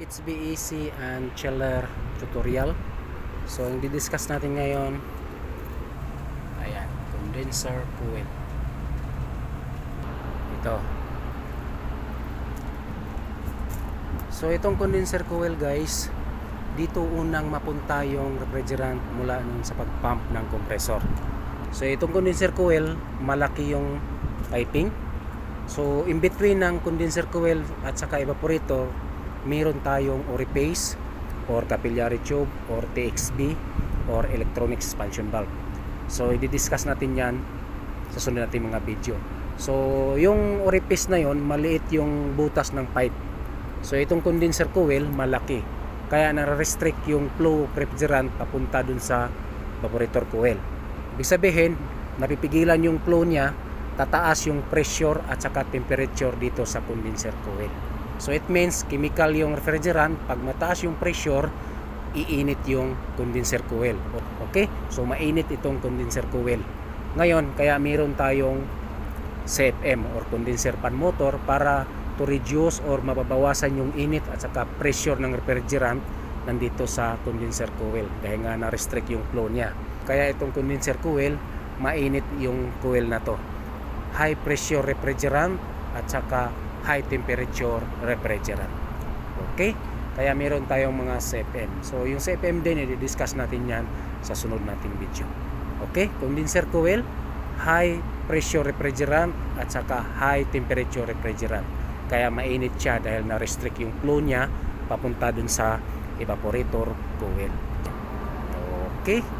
It's BEC and chiller tutorial. So, ang didiscuss natin ngayon, ayan, condenser coil. Ito. So, itong condenser coil guys, dito unang mapunta yung refrigerant mula nun sa pagpump ng compressor. So, itong condenser coil, malaki yung piping. So, in between ng condenser coil at saka evaporator, meron tayong orifice or capillary tube or TXB or electronic expansion valve. So, i-discuss natin yan sa sunod natin mga video. So, yung orifice na yon maliit yung butas ng pipe. So, itong condenser coil, malaki. Kaya nare-restrict yung flow of refrigerant papunta dun sa evaporator coil. Ibig sabihin, napipigilan yung flow niya, tataas yung pressure at saka temperature dito sa condenser coil. So it means chemical yung refrigerant, pag mataas yung pressure, iinit yung condenser coil. Okay? So mainit itong condenser coil. Ngayon, kaya meron tayong CFM or condenser fan motor para to reduce or mababawasan yung init at saka pressure ng refrigerant nandito sa condenser coil dahil nga na-restrict yung flow niya. Kaya itong condenser coil, mainit yung coil na to. High pressure refrigerant at saka high temperature refrigerant. Okay? Kaya meron tayong mga CFM. So yung CFM din, i-discuss natin yan sa sunod nating video. Okay? Condenser coil, high pressure refrigerant at saka high temperature refrigerant. Kaya mainit siya dahil na-restrict yung flow niya papunta dun sa evaporator coil. Okay?